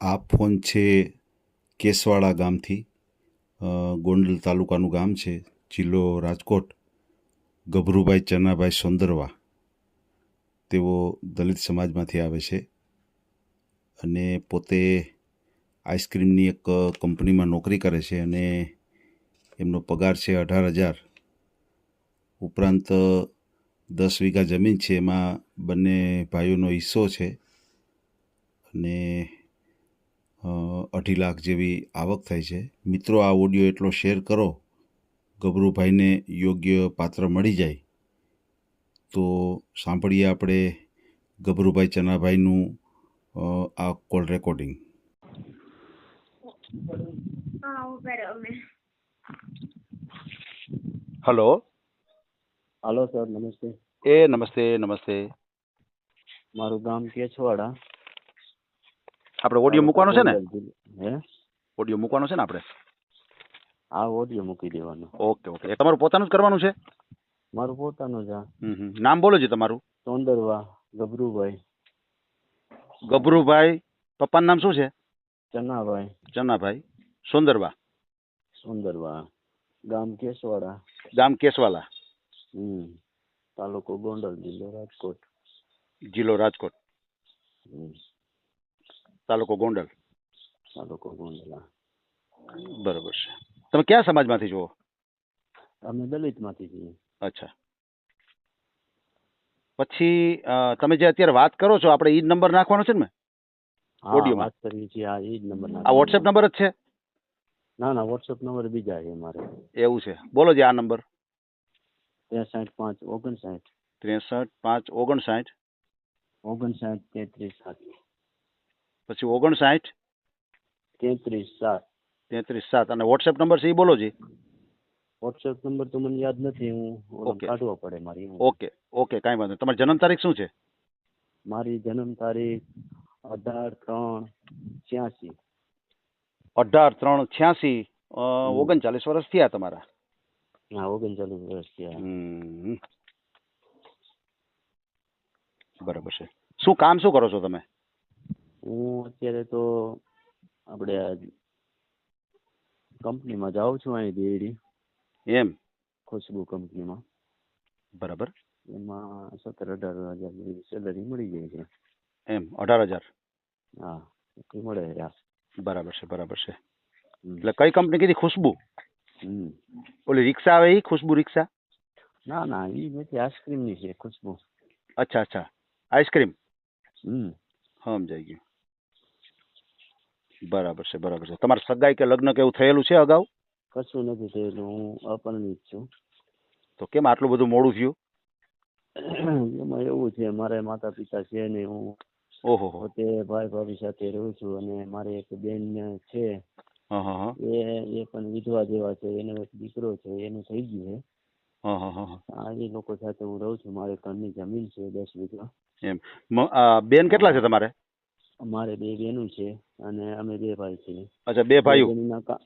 આ ફોન છે કેસવાડા ગામથી ગોંડલ તાલુકાનું ગામ છે, જિલ્લો રાજકોટ, ગભરુભાઈ ચનાભાઈ સોંદરવા. તેઓ દલિત સમાજમાંથી આવે છે અને પોતે આઈસ્ક્રીમની એક કંપનીમાં નોકરી કરે છે અને એમનો પગાર છે અઢાર હજાર. ઉપરાંત, દસ વીઘા જમીન છે, એમાં બંને ભાઈઓનો હિસ્સો છે અને અઢી લાખ જેવી આવક થાય છે. મિત્રો આ ઓડિયો એટલો શેર કરો ગભરુભાઈને યોગ્ય પાત્ર મળી જાય. તો સાંભળીએ આપણે ગભરુભાઈ ચનાભાઈનું આ call recording hello. Hello sir નમસ્તે. એ નમસ્તે નમસ્તે. મારું ગામ કેછવાડા. આપણે ઓડિયો મૂકવાનો છે ને? હે? ઓડિયો મૂકવાનો છે ને આપણે? આ ઓડિયો મૂકી દેવાનો. Okay okay. તમારું પોતાનું જ કરવાનું છે? મારું પોતાનું જ હા. નામ બોલો છે તમારું. સોંદરવા ગભરુભાઈ. ગભરુભાઈ. પપ્પાનું નામ શું છે? ચનાભાઈ. ચનાભાઈ. સુંદરવા. સુંદરવા. ગામ કેશવાડા ગામ કેસવાલા. હમ. તાલુકો ગોંડલ જિલ્લો રાજકોટ. જિલ્લો રાજકોટ. હમ. તાલુકો ગોંડલ. તાલુકો ગોંડલ બરોબર છે. તમે કયા સમાજમાંથી જુઓ અમે દલિતમાંથી છીએ. અચ્છા. પછી તમે જે અત્યારે વાત કરો છો આપણે ઈ નંબર નાખવાનો છે ને ઓડિયો વાત કરીએ છીએ આ ઈ નંબર આ વોટ્સએપ નંબર જ છે? ના ના વોટ્સએપ નંબર બીજા છે મારે એવું છે. બોલો જે આ નંબર. ત્રેસઠ પાંચ ઓગણસાઠ. ત્રેસઠ પાંચ ઓગણસાઠ. ઓગણસાઠ તેત્રીસ સાત. પછી ઓગણસાઠ? તેત્રીસ સાત. તેત્રીસ સાત. અને વોટ્સએપ નંબર છે એ બોલો જી. વોટ્સએપ નંબર તો મને યાદ નથી હું ઓકે. કાઢવો પડે મારી ઓકે ઓકે કાંઈ વાંધો તમારી જન્મ તારીખ શું છે? મારી જન્મ તારીખ અઢાર ત્રણ છ્યાસી. અઢાર ત્રણ છ્યાસી ઓગણચાલીસ વર્ષ થયા તમારા? હા ઓગણચાલીસ વર્ષ થયા. હમ. બરાબર છે. શું કામ શું કરો છો તમે? હું અત્યારે તો આપણે આ કંપનીમાં જાઉં છું અહીં દેડી એમ? ખુશ્બુ કંપનીમાં બરાબર. એમાં સત્તર અઢાર હજાર જેવી સેલરી મળી જાય છે. એમ? અઢાર હજાર? હા એટલી મળે છે આ. બરાબર છે બરાબર છે. હમ. એટલે કઈ કંપની કીધી? ખુશ્બુ? હમ. ઓલી રિક્ષા આવે એ ખુશ્બુ રિક્ષા? ના ના એ બધી આઈસ્ક્રીમની છે ખુશ્બુ. અચ્છા અચ્છા. આઈસ્ક્રીમ હમ. સમજાઈ ગયું. બરાબર છે બરાબર છે. તમારે સગાઈ કે લગ્ન કે એવું થયેલું છે અગાઉ? કશું નથી થયેલું હું અપરિણિત છું. તો કેમ આટલું બધું મોડું થયું? એમાં એવું છે મારે માતા પિતા છે ને હું ઓહો હો. પોતે ભાઈ ભાભી સાથે રહું છું અને મારી એક બેન છે. હા હા હા. એ એ પણ વિધવા જેવા છે એનો એક દીકરો છે એનું થઈ ગયું હા હા હા છે આ એ લોકો સાથે હું રહું છું મારે ઘરની જમીન છે દસ વીઘા. એમ. બેન કેટલા છે તમારે? મારે બે બેનું છે અને અમે બે ભાઈ છીએ. અચ્છા બે ભાઈઓ?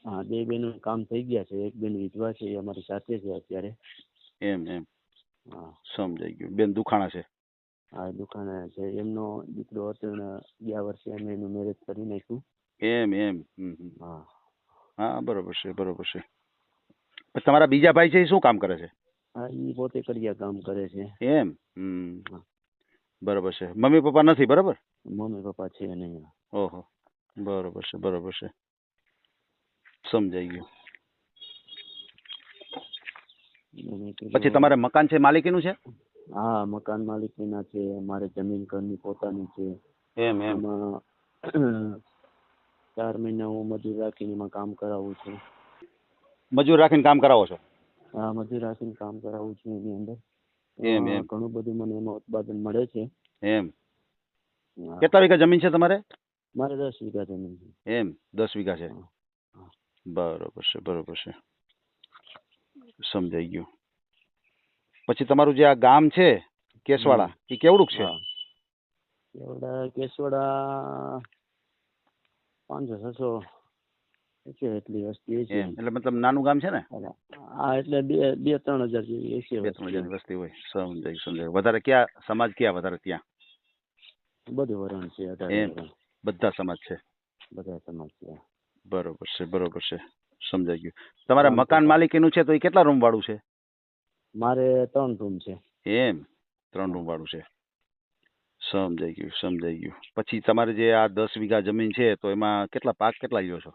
હા બે બહેનો કામ થઈ ગયા છે. એક બેન વિધવા છે એ અમારી સાથે છે અત્યારે. એમ એમ. હા. સમજાઈ ગયું. બેન દુખાણા છે? હા દુકાને છે. એમનો દીકરો હતો ને ગયા વર્ષે અમે એનું મેરેજ કરી નાખ્યું. એમ એમ. હા. હા બરોબર છે બરોબર છે. તમારા બીજા ભાઈ છે એ શું કામ કરે છે? હા એ પોતે કડિયા કામ કરે છે. એમ? હમ. હા. બરોબર છે. મમ્મી પપ્પા નથી બરાબર? મમ્મી પપ્પા છે નહીં. ઓહો બરોબર છે બરાબર છે. સમજાઈ ગયું. પછી તમારે મકાન છે માલિકીનું છે? હા મકાન માલિકીના છે અમારે જમીન ઘરની પોતાની છે. એમ એમ. ચાર મહિના હું મજૂર રાખીને એમાં કામ કરાવું છું. મજૂર રાખીને કામ કરાવો છો? હા મજૂર રાખીને કામ કરાવું છું એની અંદર. એમ, એમ. ઘણું બધું મને એમાં ઉત્પાદન મળે છે. એમ. કેટલા વીઘા જમીન છે તમારે? મારે દસ વીઘા જમીન છે. એમ દસ વીઘા છે. બરોબર છે બરોબર છે. સમજાઈ ગયું. પછી તમારું જે આ ગામ છે કેસવાડા એ કેવડુંક છે? કેવડા કેસવાડા પાંચસો છસો. છે એટલી વસ્તી છે એટલે મતલબ નાનું ગામ છે ને? હા એટલે બે બે ત્રણ હજાર જેવી એસી બે ત્રણ હજાર વસ્તી હોય. સમજાય સમજાય. વધારે ક્યાં સમાજ ક્યાં વધારે ત્યાં? બધું વરણ છે એમ. બધા સમાજ છે. બધા સમાજ છે. બરોબર છે બરોબર છે. સમજાઈ ગયું. તમારા મકાન. માલિકીનું છે તો એ કેટલા રૂમ વાળું છે? મારે ત્રણ રૂમ છે. એમ ત્રણ રૂમ વાળું છે. સમજાઈ ગયું સમજાઈ ગયું. પછી તમારે જે આ દસ વીઘા જમીન છે તો એમાં કેટલા પાક કેટલા લ્યો છો?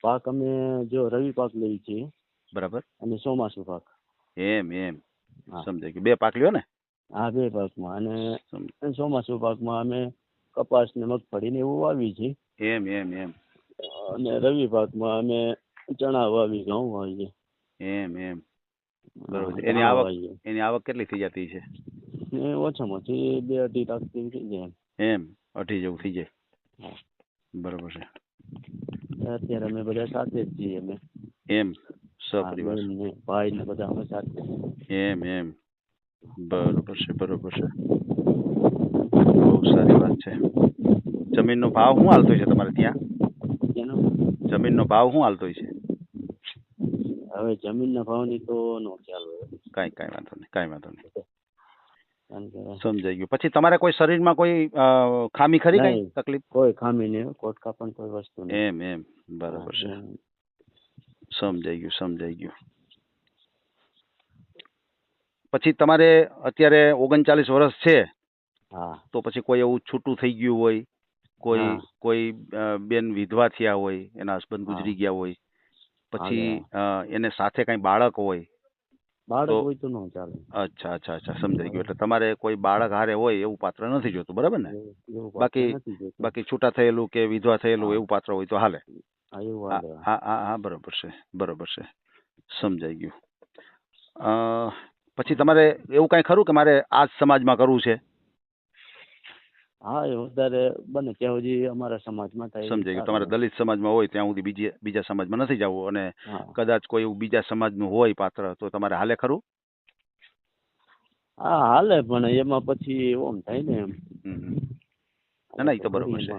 પાક અમે જો રવિ પાક લઈએ છીએ. બરાબર. અને ચોમાસું પાક. એમ એમ. સમજાઈ ગયું. બે પાક લ્યો ને? આ બે પાકમાં અને ચોમાસુ પાકમાં અમે કપાસ ને મગફળી ને એવું વાવી છીએ. એમ એમ એમ. અને રવિ પાકમાં અમે ચણા વાવી ઘઉં વાવીએ એમ એમ. બરોબર. એની આવક એની આવક કેટલી થઈ જતી છે? એ ઓછામાં ઓછી બે અઢી લાખ જેવી થઈ જાય. એમ અઢી જેવું થઈ જાય. બરોબર છે. અત્યારે અમે બધા સાથે જ છીએ અમે. એમ સપરિવાર ભાઈ ને બધા અમે સાથે એમ એમ. બરોબર છે બરોબર છે. બહુ સારી વાત છે. જમીનનો ભાવ શું હાલતો છે તમારે ત્યાં? જમીનનો ભાવ શું હાલતો છે? હવે જમીનના ભાવની તો નો ખ્યાલ હોય. કાંઈ કાંઈ વાંધો નહીં કાંઈ વાંધો નહીં. સમજાઈ ગયું. પછી તમારે કોઈ શરીરમાં કોઈ ખામી ખરી કઈ? તકલીફ? કોઈ ખામી નહીં કોટકા પણ કોઈ વસ્તુ નહીં. એમ એમ. બરાબર છે. સમજાઈ ગયું સમજાઈ ગયું. પછી તમારે અત્યારે ઓગણચાલીસ વર્ષ છે હા. તો પછી કોઈ એવું છૂટું થઈ ગયું હોય કોઈ કોઈ બેન વિધવા થયા હોય એના હસબન્ડ ગુજરી ગયા હોય પછી એને સાથે કઈ બાળક હોય બાળક હોય તો ન ચાલે. અચ્છા અચ્છા અચ્છા સમજાઈ ગયું. એટલે તમારે કોઈ બાળક હારે હોય એવું પાત્ર નથી જોતું બરાબર ને? બાકી- બાકી છૂટા થયેલું કે વિધવા થયેલું એવું પાત્ર હોય તો હાલે. હા હા હા હા હા, બરોબર છે બરોબર છે. સમજાઈ ગયું. અ, પછી તમારે એવું કઈ ખરું કે મારે આ જ સમાજમાં કરવું છે? હા એ વધારે બને ત્યાં સુધી અમારા સમાજમાં થાય. સમજાય ગયું. તમારે દલિત સમાજમાં હોય ત્યાં સુધી બીજી બીજા સમાજમાં નથી જવું અને કદાચ કોઈ એવું બીજા સમાજનું હોય પાત્ર તો તમારે હાલે ખરું? હા હાલે પણ એમાં પછી ઓમ થાય ને એમ. ના ના એ તો બરોબર છે.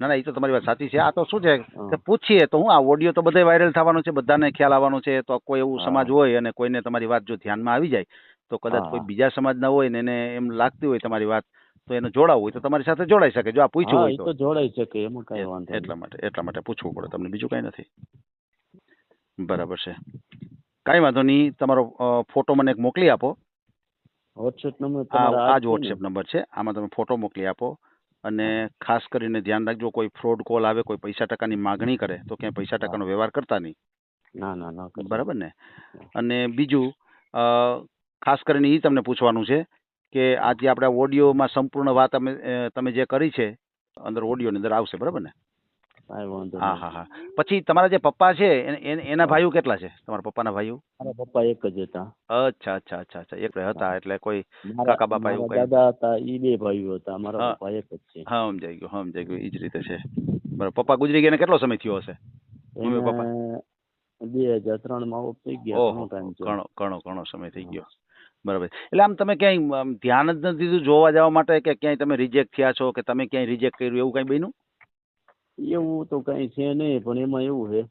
ના ના એ તો તમારી વાત સાચી છે. આ તો શું છે? કે પૂછીએ તો હું આ ઓડિયો તો બધે વાયરલ થવાનો છે બધાને ખ્યાલ આવવાનો છે તો કોઈ એવું સમાજ હોય અને કોઈને તમારી વાત જો ધ્યાનમાં આવી જાય તો કદાચ કોઈ બીજા સમાજના હોય ને એને એમ લાગતી હોય તમારી વાત તો એને જોડાવું હોય તો તમારી સાથે જોડાઈ શકે. જો આ પૂછ્યું હોય તો. જોડાઈ શકે એમાં કઈ વાંધો એટલા માટે એટલા માટે પૂછવું પડે તમને બીજું કઈ નથી. બરાબર છે. કઈ વાંધો નહીં તમારો ફોટો મને એક મોકલી આપો. વોટ્સએપ નંબર આ જ? વોટ્સએપ નંબર છે. આમાં તમે ફોટો મોકલી આપો. અને ખાસ કરીને ધ્યાન રાખજો કોઈ ફ્રોડ કોલ આવે કોઈ પૈસા ટકાની માગણી કરે તો ક્યાંય પૈસા ટકાનો વ્યવહાર કરતા નહીં. ના ના ના બરાબર ને? અને બીજું ખાસ કરીને એ તમને પૂછવાનું છે કે આજે આપણે ઓડિયોમાં સંપૂર્ણ વાત અમે તમે જે કરી છે અંદર ઓડિયોની અંદર આવશે બરાબર ને? હા. હા હા. પછી તમારા જે પપ્પા છે એને- ભાઈઓ કેટલા છે? તમારા પપ્પાના ભાઈઓ? મારા પપ્પા એક જ હતા. અચ્છા અચ્છા અચ્છા અચ્છા. એક હતા એટલે કોઈ કાકા બાપા એવું કઈ? દાદા હતા એ બે ભાઈઓ હતા. મારા પપ્પા એક જ છે. હા સમજાઈ ગયું સમજાઈ ગયું. એ જ રીતે છે. બરાબર પપ્પા ગુજરી ગયા કેટલો સમય થયો હશે? Mummy papa? બે હજાર ત્રણમાં ઓફ થઈ ગયા ઘણો ટાઈમ ઘણો ઘણો ઘણો સમય થઈ ગયો. બરાબર. એટલે આમ તમે ક્યાંય ધ્યાન જ નથી દીધું જોવા જવા માટે કે ક્યાંય તમે રિજેક્ટ થયા છો કે તમે ક્યાંય રિજેક્ટ કર્યું એવું કઈ બન્યું? એવું તો કઈ છે નહીં પણ એમાં એવું છે.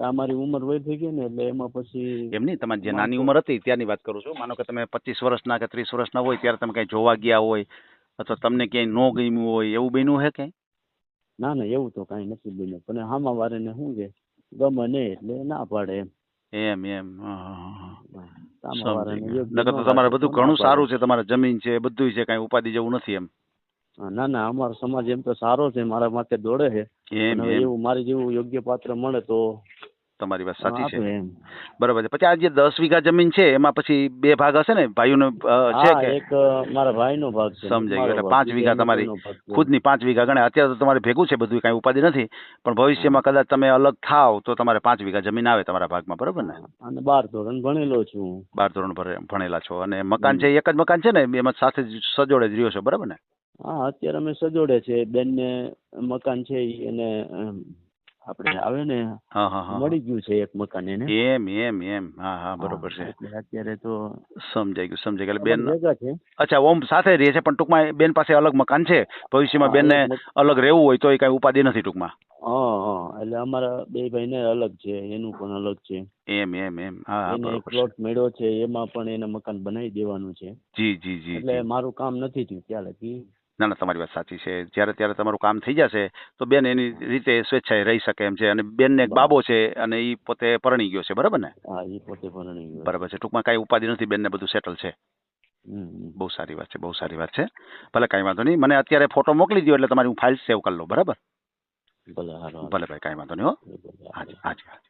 અમારી ઉંમર થઈ ગઈ ને એટલે એમાં પછી એમ નહીં તમારી જે નાની ઉંમર હતી ત્યારની વાત કરું છું. માનો કે તમે પચીસ વર્ષના કે ત્રીસ વર્ષના હોય ત્યારે તમે કઈ જોવા ગયા હોય અથવા તમને ક્યાંય ન ગમ્યું હોય એવું બન્યું હે કઈ? ના ના એવું તો કઈ નથી બન્યું. પણ હામા ને શું કે ગમે નહીં એટલે ના પાડે એમ. એમ એમ નકર તો તમારે બધું ઘણું સારું છે તમારે જમીન છે બધું છે કઈ ઉપાધિ જેવું નથી એમ. ના ના અમારો સમાજ એમ તો સારો છે મારા માટે દોડે છે. એવું મારી જેવું યોગ્ય પાત્ર મળે તો તમારી વાત સાચી છે. બરોબર છે. પછી આ જે દસ વીઘા જમીન છે એમાં પછી બે ભાગ હશે ને? ભાઈઓનો છે કે? એક મારા ભાઈનો ભાગ છે. સમજાઈ ગયું. પાંચ વીઘા તમારી ખુદની ખુદની પાંચ વીઘા ગણે અત્યારે તો તમારે ભેગું છે બધું કઈ ઉપાધિ નથી. પણ ભવિષ્યમાં કદાચ તમે અલગ થાવ તો તમારે પાંચ વીઘા જમીન આવે તમારા ભાગમાં બરાબર ને? અને બાર ધોરણ ભણેલો છું બાર ધોરણ ભણેલા છો. અને મકાન છે એક જ મકાન છે ને? એમાં સાથે સજોડે જ રહ્યો છો બરાબર ને? હા અત્યારે અમે સજોડે છે. બેનને મકાન છે ઈ એને આપણે આવે ને હા હા હા મળી ગયું છે એક મકાન એને. એમ એમ એમ. હા હા બરોબર છે. એટલે અત્યારે તો સમજાઈ ગયું સમજાઈ ગયું. એટલે બેન ભેગા છે. અચ્છા ઓમ સાથે રહે છે પણ ટૂંકમાં બેન પાસે અલગ મકાન છે? ભવિષ્યમાં બેનને અલગ રહેવું હોય તો એ કઈ ઉપાધિ નથી ટૂંકમાં? હા હા. એટલે અમારા બે ભાઈને અલગ છે એનું પણ અલગ છે. એમ એમ એમ. હા એને પ્લોટ મળ્યો છે એમાં પણ એને મકાન બનાવી દેવાનું છે. જી જી જી એટલે મારું કામ નથી થયું ત્યાં લગી ના ના તમારી વાત સાચી છે. જ્યારે ત્યારે તમારું કામ થઈ જશે તો બેન એની રીતે સ્વેચ્છાએ રહી શકે એમ છે અને બેનને એક બાબો છે અને એ પોતે પરણી ગયો છે બરાબર ને? હા એ પોતે પરણી ગયો બરાબર છે. ટૂંકમાં કાંઈ ઉપાધિ નથી બેનને બધું સેટલ છે. બહુ સારી વાત છે બહુ સારી વાત છે. ભલે કાંઈ વાંધો નહીં. મને અત્યારે ફોટો મોકલી દો એટલે તમારી હું ફાઇલ સેવ કરી લઉં બરાબર? ભલે ભલે ભાઈ કાંઈ વાંધો નહીં હો. હાજી હાજી હાજી